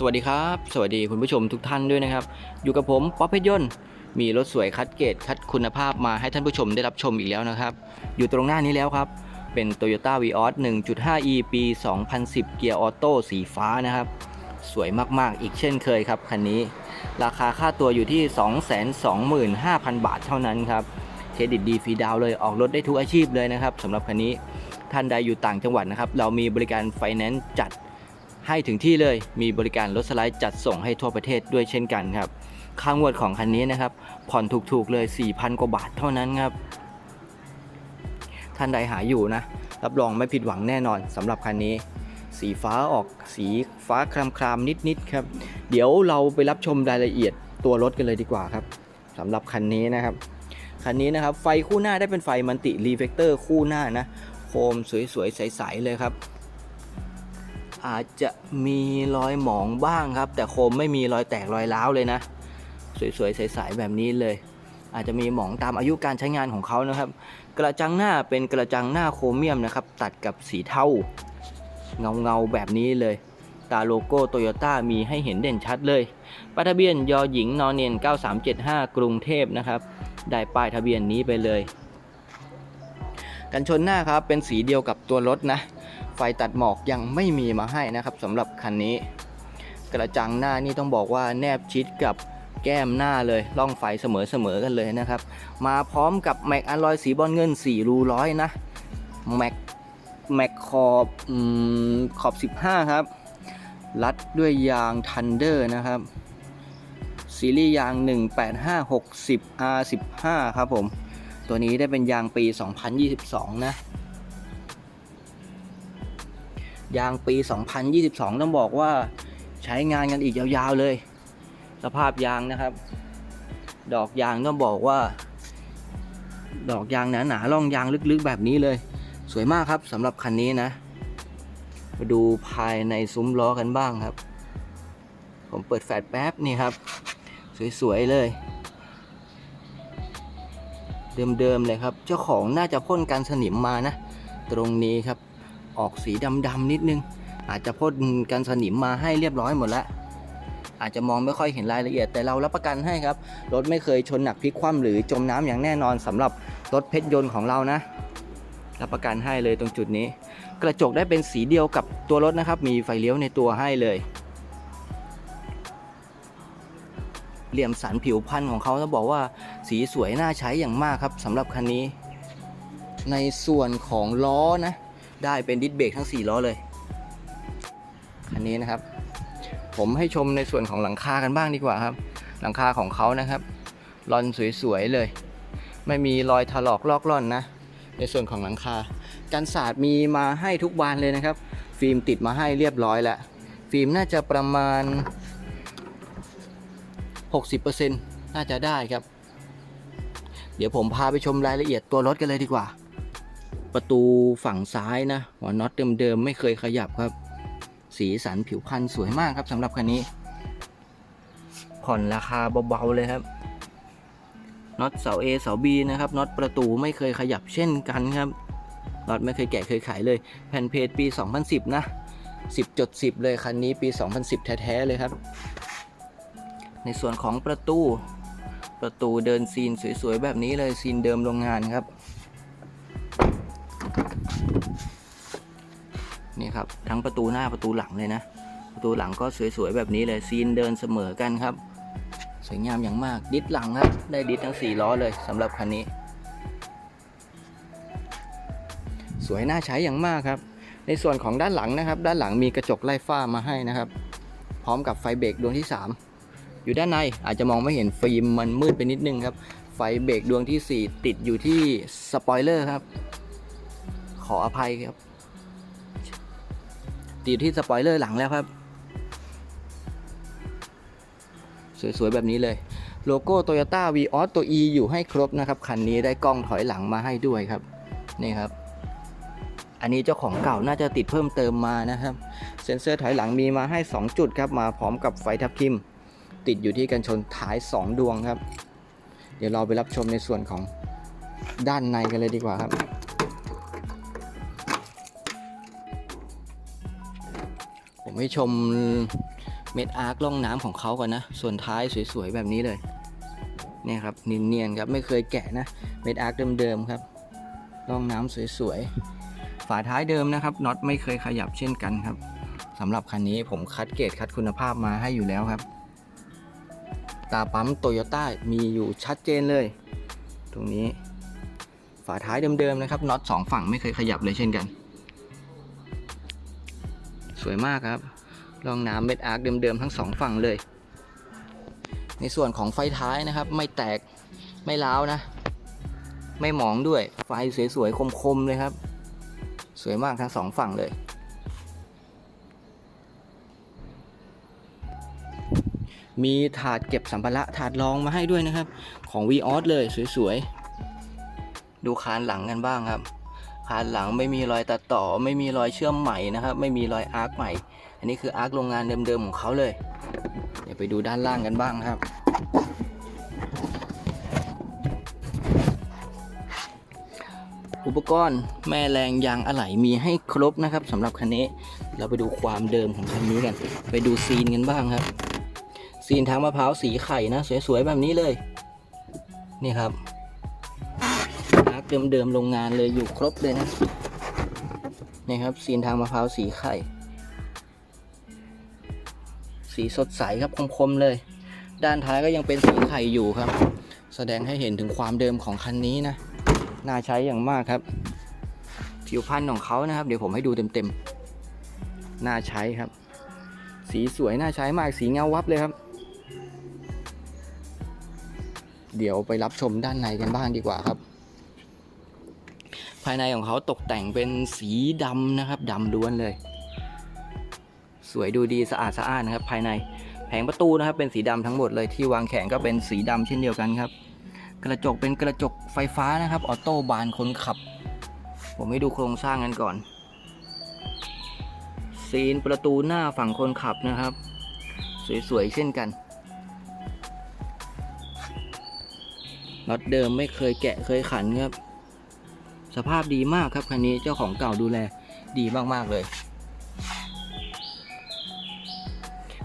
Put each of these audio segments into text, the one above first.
สวัสดีครับ สวัสดีคุณผู้ชมทุกท่านด้วยนะครับ อยู่กับผมป๊อปเพชรยนต์มีรถสวยคัดเกรดคัดคุณภาพมาให้ท่านผู้ชมได้รับชมอีกแล้วนะครับ อยู่ตรงหน้านี้แล้วครับ เป็น Toyota Vios 1.5e ปี 2010 เกียร์ออโต้สีฟ้านะครับ สวยมากๆ อีกเช่นเคยครับคันนี้ ราคาค่าตัวอยู่ที่ 225,000 บาทเท่านั้นครับเครดิตดีฟรีดาวเลยออกรถได้ทุกอาชีพเลยนะครับสำหรับคันนี้ท่านใดอยู่ต่างจังหวัดนะครับเรามีบริการไฟแนนซ์จัด ให้ถึงที่เลย มีบริการรถสไลด์จัดส่งให้ทั่วประเทศด้วยเช่นกันครับ ค่างวดของคันนี้นะครับ ผ่อนถูกๆเลย 4,000 กว่าบาทเท่านั้นครับ ท่านใดหาอยู่นะ รับรองไม่ผิดหวังแน่นอนสำหรับคันนี้ สีฟ้าออกสีฟ้าครามๆนิดๆครับ เดี๋ยวเราไปรับชมรายละเอียดตัวรถกันเลยดีกว่าครับสำหรับคันนี้นะครับคันนี้นะครับไฟคู่หน้าได้เป็นไฟมันติรีเฟกเตอร์คู่หน้านะ โคมสวยๆใสๆเลยครับ อาจจะมีรอยหมองบ้างครับ แต่โคมไม่มีรอยแตกรอยร้าวเลยนะ สวยๆใสๆแบบนี้เลย อาจจะมีหมองตามอายุการใช้งานของเขานะครับ กระจังหน้าเป็นกระจังหน้าโครเมียมนะครับ ตัดกับสีเทาเงาเงาๆแบบนี้เลย ตาโลโก้โตโยต้ามีให้เห็นเด่นชัดเลยป้ายทะเบียนยอหญิงนอนเนียน 9375 กรุงเทพนะครับ ได้ป้ายทะเบียนนี้ไปเลย กันชนหน้าครับเป็นสีเดียวกับตัวรถนะ ไฟตัดหมอกยังไม่มีมาให้นะครับสำหรับคันนี้ กระจังหน้านี่ต้องบอกว่าแนบชิดกับแก้มหน้าเลยล่องไฟเสมอๆกันเลยนะครับ มาพร้อมกับแม็กอลลอยสีบอลเงิน 4 รูร้อยนะแม็กแม็กขอบอขอบ 15 ครับ รัดด้วยยางทันเดอร์นะครับ ซีรีส์ยาง 18560 R15 ครับผม ตัวนี้ได้เป็นยางปี 2022 นะ ยางปี 2022 ต้องบอกว่าใช้งานกันอีกยาวๆเลย สภาพยางนะครับ ดอกยางต้องบอกว่า ดอกยางหนาๆร่องยางลึกๆแบบนี้เลย สวยมากครับสำหรับคันนี้นะ มาดูภายในซุ้มล้อกันบ้างครับ ผมเปิดแฟลชแป๊บนี่ครับ สวยๆเลยเดิมๆเลยครับ เจ้าของน่าจะพ่นกันสนิมมานะ ตรงนี้ครับ ออกสีดำๆนิดนึง อาจจะพ่นกันสนิมมาให้เรียบร้อยหมดแล้วอาจจะมองไม่ค่อยเห็นรายละเอียดแต่เรารับประกันให้ครับ รถไม่เคยชนหนักพลิกคว่ำหรือจมน้ำอย่างแน่นอนสำหรับรถเพชรยนต์ของเรานะ รับประกันให้เลยตรงจุดนี้ กระจกได้เป็นสีเดียวกับตัวรถนะครับ มีไฟเลี้ยวในตัวให้เลย เหลี่ยมสันผิวพันธุ์ของเขาต้องบอกว่าสีสวยน่าใช้อย่างมากครับสำหรับคันนี้ ในส่วนของล้อนะ ได้เป็นดิสเบรกทั้ง 4 ล้อเลย คันนี้นะครับ ผมให้ชมในส่วนของหลังคากันบ้างดีกว่าครับ หลังคาของเขานะครับลอนสวยๆเลย ไม่มีรอยถลอกลอกล่อนนะ ในส่วนของหลังคา กันศาสตร์มีมาให้ทุกบานเลยนะครับ ฟิล์มติดมาให้เรียบร้อยแล้วฟิล์มน่าจะประมาณ 60%น่าจะได้ครับ เดี๋ยวผมพาไปชมรายละเอียดตัวรถกันเลยดีกว่า ประตูฝั่งซ้ายนะหัวน็อตเดิมๆไม่เคยขยับครับ สีสันผิวพรรณสวยมากครับสำหรับคันนี้ ผ่อนราคาเบาๆเลยครับน็อตเสา A เสา B นะครับน็อตประตูไม่เคยขยับเช่นกันครับน็อตไม่เคยแกะเคยขายเลย แผ่นเพจปี 2010 นะ 10.10 เลยคันนี้ปี 2010 แท้ๆเลยครับ ในส่วนของประตูประตูเดินซีนสวยๆ แบบนี้เลยซีนเดิมโรงงานครับ นี่ครับทั้งประตูหน้าประตูหลังเลยนะ ประตูหลังก็สวยๆแบบนี้เลยซีนเดินเสมอกันครับ สวยงามอย่างมากดิสหลังครับ ได้ดิสทั้ง 4 ล้อเลยสำหรับคันนี้ สวยน่าใช้อย่างมากครับ ในส่วนของด้านหลังนะครับ ด้านหลังมีกระจกไล่ฝ้ามาให้นะครับ พร้อมกับไฟเบรกดวงที่ 3 อยู่ด้านในอาจจะมองไม่เห็นฟิล์มมันมืดไปนิดนึงครับไฟเบรกดวงที่ 4 ติดอยู่ที่สปอยเลอร์ครับ ขออภัยครับ อยู่ที่สปอยเลอร์หลังแล้วครับ สวยๆ แบบนี้เลย โลโก้ Toyota v ีออตัว E อยู่ให้ครบนะครับ คันนี้ได้กล้องถอยหลังมาให้ด้วยครับ นี่ครับ อันนี้เจ้าของเก่าน่าจะติดเพิ่มเติมมานะครับ เซ็นเซอร์ถอยหลังมีมาให้ 2 จุดครับ มาพร้อมกับไฟทับทิม ติดอยู่ที่กันชนท้าย 2 ดวงครับ เดี๋ยวเราไปรับชมในส่วนของด้านในกันเลยดีกว่าครับ ให้ชมเม็ดอาร์คล่องน้ำของเขาก่อนนะ ส่วนท้ายสวยๆแบบนี้เลย เนี่ยครับเนียนๆครับไม่เคยแกะนะ เม็ดอาร์คเดิมๆครับล่องน้ำสวยๆฝาท้ายเดิมนะครับน็อตไม่เคยขยับเช่นกันครับสำหรับคันนี้ผมคัดเกรดคัดคุณภาพมาให้อยู่แล้วครับ ตาปั๊มโตโยต้ามีอยู่ชัดเจนเลย ตรงนี้ ฝาท้ายเดิมๆนะครับน็อตสองฝั่งไม่เคยขยับเลยเช่นกัน สวยมากครับรองน้ำเม็ดอาร์คเดิมๆทั้งสองฝั่งเลย ในส่วนของไฟท้ายนะครับ ไม่แตกไม่ร้าวนะ ไม่หมองด้วยไฟสวยๆคมๆเลยครับ สวยมากทั้งสองฝั่งเลยมีถาดเก็บสัมภาระถาดรองมาให้ด้วยนะครับ ของ v ีออสเลยสวยๆ ดูคานหลังกันบ้างครับ คานหลังไม่มีรอยตัดต่อ ไม่มีรอยเชื่อมใหม่นะครับ ไม่มีรอยอาร์คใหม่ อันนี้คืออาร์คโรงงานเดิมๆของเขาเลย เดี๋ยวไปดูด้านล่างกันบ้างครับ อุปกรณ์แม่แรงยางอะไหล่มีให้ครบนะครับสำหรับคันนี้ เราไปดูความเดิมของคันนี้กัน ไปดูซีนกันบ้างครับ ซีนทางมะพร้าวสีไข่นะ สวยๆแบบนี้เลย นี่ครับ เดิมๆโรงงานเลยอยู่ครบเลยนะนี่ครับซีนทางมะพร้าวสีไข่ สีสดใสครับคมๆเลย ด้านท้ายก็ยังเป็นสีไข่อยู่ครับ แสดงให้เห็นถึงความเดิมของคันนี้นะ น่าใช้อย่างมากครับ ผิวพรรณของเขานะครับ เดี๋ยวผมให้ดูเต็มๆ น่าใช้ครับ สีสวยน่าใช้มากสีเงาวับเลยครับ เดี๋ยวไปรับชมด้านในกันบ้างดีกว่าครับายในของเขาตกแต่งเป็นสีดำนะครับดำล้วนเลย สวยดูดีสะอาดสะอ้านนะครับ ภายในแผงประตูนะครับ เป็นสีดำทั้งหมดเลยที่วางแขนก็เป็นสีดำเช่นเดียวกันครับ กระจกเป็นกระจกไฟฟ้านะครับออโต้บานคนขับ ผมให้ดูโครงสร้างกันก่อนซีนประตูหน้าฝั่งคนขับนะครับ สวยๆเช่นกันน็อตเดิมไม่เคยแกะเคยขันครับ สภาพดีมากครับคันนี้เจ้าของเก่าดูแลดีมากๆเลย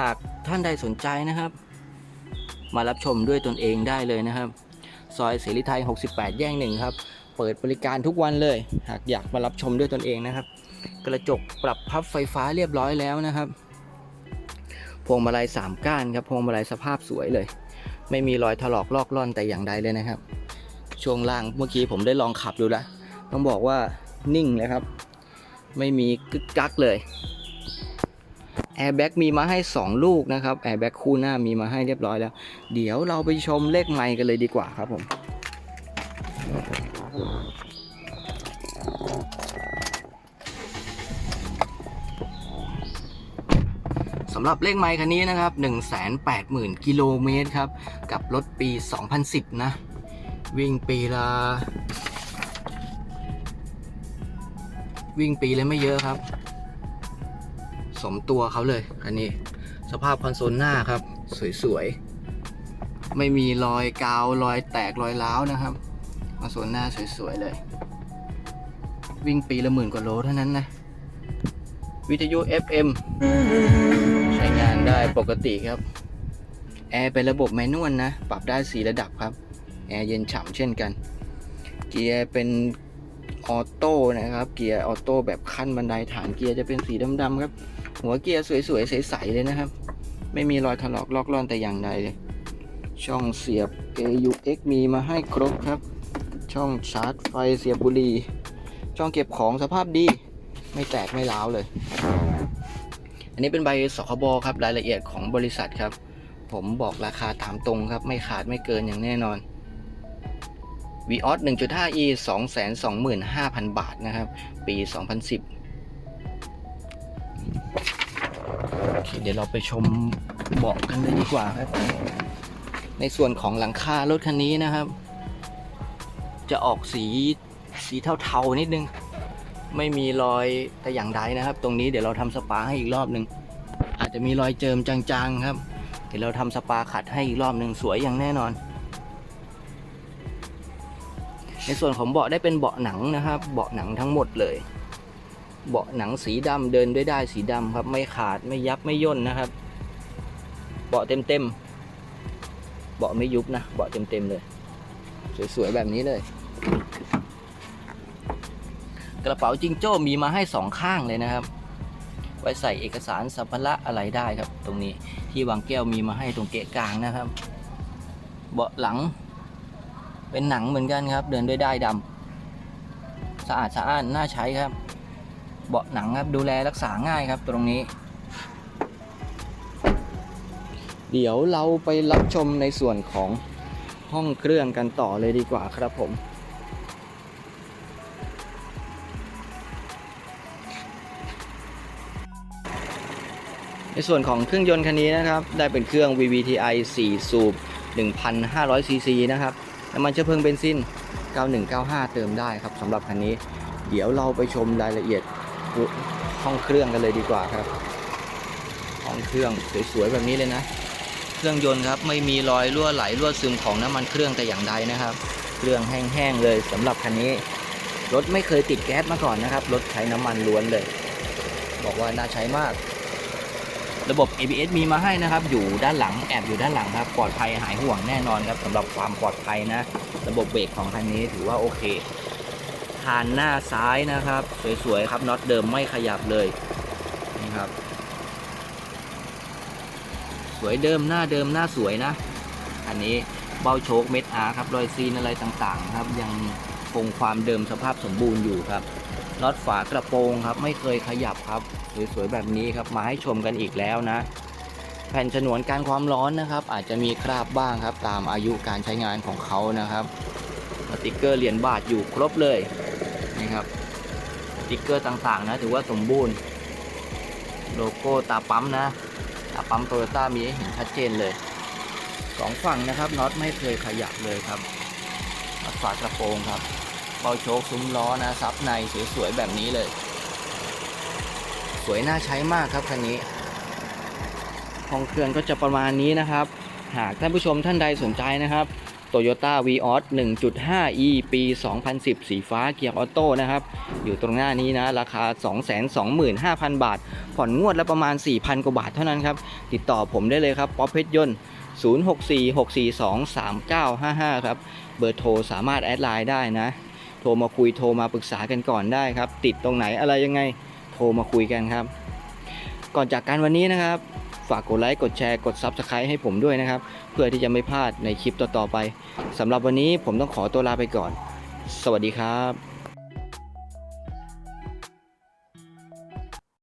หากท่านใดสนใจนะครับ มารับชมด้วยตนเองได้เลยนะครับ ซอยเสรีไทย 68 แยกหนึ่งครับ เปิดบริการทุกวันเลย หากอยากมารับชมด้วยตนเองนะครับ กระจกปรับพับไฟฟ้าเรียบร้อยแล้วนะครับ พวงมาลัย3ก้านครับ พวงมาลัยสภาพสวยเลย ไม่มีรอยถลอกลอกล่อนแต่อย่างใดเลยนะครับ ช่วงล่างเมื่อกี้ผมได้ลองขับดูแล้ว ต้องบอกว่านิ่งเลยครับ ไม่มีกึกกักเลยแอร์แบ็กมีมาให้ 2 ลูกนะครับแอร์แบ็กคู่หน้ามีมาให้เรียบร้อยแล้ว เดี๋ยวเราไปชมเลขไมค์กันเลยดีกว่าครับผมสำหรับเลขไมค์คันนี้นะครับ 180,000 กิโลเมตรครับ กับรถปี 2010 นะ วิ่งปีละ วิ่งปีเลยไม่เยอะครับ สมตัวเขาเลยคันนี้ สภาพคอนโซลหน้าครับ สวยๆ ไม่มีรอยกาวรอยแตกรอยร้าวนะครับคอนโซลหน้าสวยๆเลย วิ่งปีละหมื่นกว่าโลเท่านั้นนะ วิทยุ FM ใช้งานได้ปกติครับ แอร์เป็นระบบแมนนวลนะ ปรับได้ 4 ระดับครับ แอร์เย็นฉ่ำเช่นกัน เกียร์เป็น ออโต้นะครับ เกียร์ออโต้แบบขั้นบันไดฐานเกียร์จะเป็นสีดำๆครับ หัวเกียร์สวยๆใสๆเลยนะครับ ไม่มีรอยถลอกลอกล่อนแต่อย่างใดเลย ช่องเสียบ AUX มีมาให้ครบครับ ช่องชาร์จไฟเสียบบุหรี่ ช่องเก็บของสภาพดี ไม่แตกไม่ร้าวเลย อันนี้เป็นใบสคบครับรายละเอียดของบริษัทครับ ผมบอกราคาตามตรงครับ ไม่ขาดไม่เกินอย่างแน่นอน v ีออส 1.5e 225,000 บาทนะครับ ปี 2010เคเดี๋ยวเราไปชมเบาะกันเลยดีกว่าครับ ในส่วนของหลังคารถคันนี้นะครับ จะออกสีสีเทาๆนิดนึง ไม่มีรอยแต่อย่างใดนะครับ ตรงนี้เดี๋ยวเราทำสปาให้อีกรอบหนึ่ง อาจจะมีรอยเจิมจางๆครับ เดี๋ยวเราทำสปาขัดให้อีกรอบหนึ่งสวยอย่างแน่นอน ในส่วนของเบาะได้เป็นเบาะหนังนะครับ เบาะหนังทั้งหมดเลย เบาะหนังสีดำเดินด้วยได้สีดำครับ ไม่ขาดไม่ยับไม่ย่นนะครับ เบาะเต็มเต็มๆเบาะไม่ยุบนะ เบาะเต็มเต็มๆเลย สวยๆแบบนี้เลย กระเป๋าจิงโจ้มีมาให้สองข้างเลยนะครับ ไว้ใส่เอกสารสัมภาระอะไรได้ครับ ตรงนี้ที่วางแก้วมีมาให้ตรงเกะกลางนะครับ เบาะหลัง เป็นหนังเหมือนกันครับ เดินด้วยได้ายดำสะอาดสะอ้านน่าใช้ครับ เบาะหนังครับดูแลรักษาง่ายครับตรงนี้ เดี๋ยวเราไปรับชมในส่วนของห้องเครื่องกันต่อเลยดีกว่าครับผม ในส่วนของเครื่องยนต์คันนี้นะครับ ได้เป็นเครื่อง VVTi 4 สูบ 1,500ซีซีนะครับ น้ำมันเชื้อเพลิงเบนซิน 9195 เติมได้ครับสำหรับคันนี้ เดี๋ยวเราไปชมรายละเอียดห้องเครื่องกันเลยดีกว่าครับ ห้องเครื่องสวยๆแบบนี้เลยนะ เครื่องยนต์ครับไม่มีรอยรั่วไหลรั่วซึมของน้ำมันเครื่องแต่อย่างใดนะครับ เครื่องแห้งๆเลยสำหรับคันนี้ รถไม่เคยติดแก๊สมาก่อนนะครับ รถใช้น้ำมันล้วนเลย บอกว่าน่าใช้มาก ระบบ ABS มีมาให้นะครับ อยู่ด้านหลังแอบอยู่ด้านหลังครับ ปลอดภัยหายห่วงแน่นอนครับสำหรับความปลอดภัยนะ ระบบเบรกของคันนี้ถือว่าโอเคคานหน้าซ้ายนะครับ สวยๆครับน็อตเดิมไม่ขยับเลยนี่ครับ สวยเดิมหน้าเดิมหน้าสวยนะ อันนี้เบ้าโชคเม็ดอาครับรอยซีนอะไรต่างๆ ครับยังคงความเดิมสภาพสมบูรณ์อยู่ครับ น็อตฝากระโปรงครับ ไม่เคยขยับครับ สวยๆแบบนี้ครับมาให้ชมกันอีกแล้วนะ แผ่นฉนวนการความร้อนนะครับ อาจจะมีคราบบ้างครับ ตามอายุการใช้งานของเขานะครับสติกเกอร์เหรียญบาทอยู่ครบเลยนี่ครับสติกเกอร์ต่างๆนะถือว่าสมบูรณ์ โลโก้ตาปั๊มนะตาปั๊มโตโยต้ามีให้เห็นชัดเจนเลยสองฝั่งนะครับน็อตไม่เคยขยับเลยครับฝากระโปรงครับ เบาโชคซุ้มล้อนะซับในสวยๆแบบนี้เลย สวยน่าใช้มากครับคันนี้ห้องเครื่องก็จะประมาณนี้นะครับ หากท่านผู้ชมท่านใดสนใจนะครับ Toyota Vios 1.5e ปี 2010 สีฟ้าเกียร์ออโต้นะครับ อยู่ตรงหน้านี้นะ ราคา 225,000 บาท ผ่อนงวดละประมาณ 4,000 กว่าบาทเท่านั้นครับ ติดต่อผมได้เลยครับ ป๊อปเพชรยนต์ 0646423955 ครับ เบอร์โทรสามารถแอดไลน์ได้นะ โทรมาคุยโทรมาปรึกษากันก่อนได้ครับ ติดตรงไหนอะไรยังไงโทรมาคุยกันครับ ก่อนจากการวันนี้นะครับ ฝากกดไลค์กดแชร์กด Subscribe ให้ผมด้วยนะครับ เพื่อที่จะไม่พลาดในคลิปต่อๆไปสำหรับวันนี้ผมต้องขอตัวลาไปก่อน สวัสดีครับ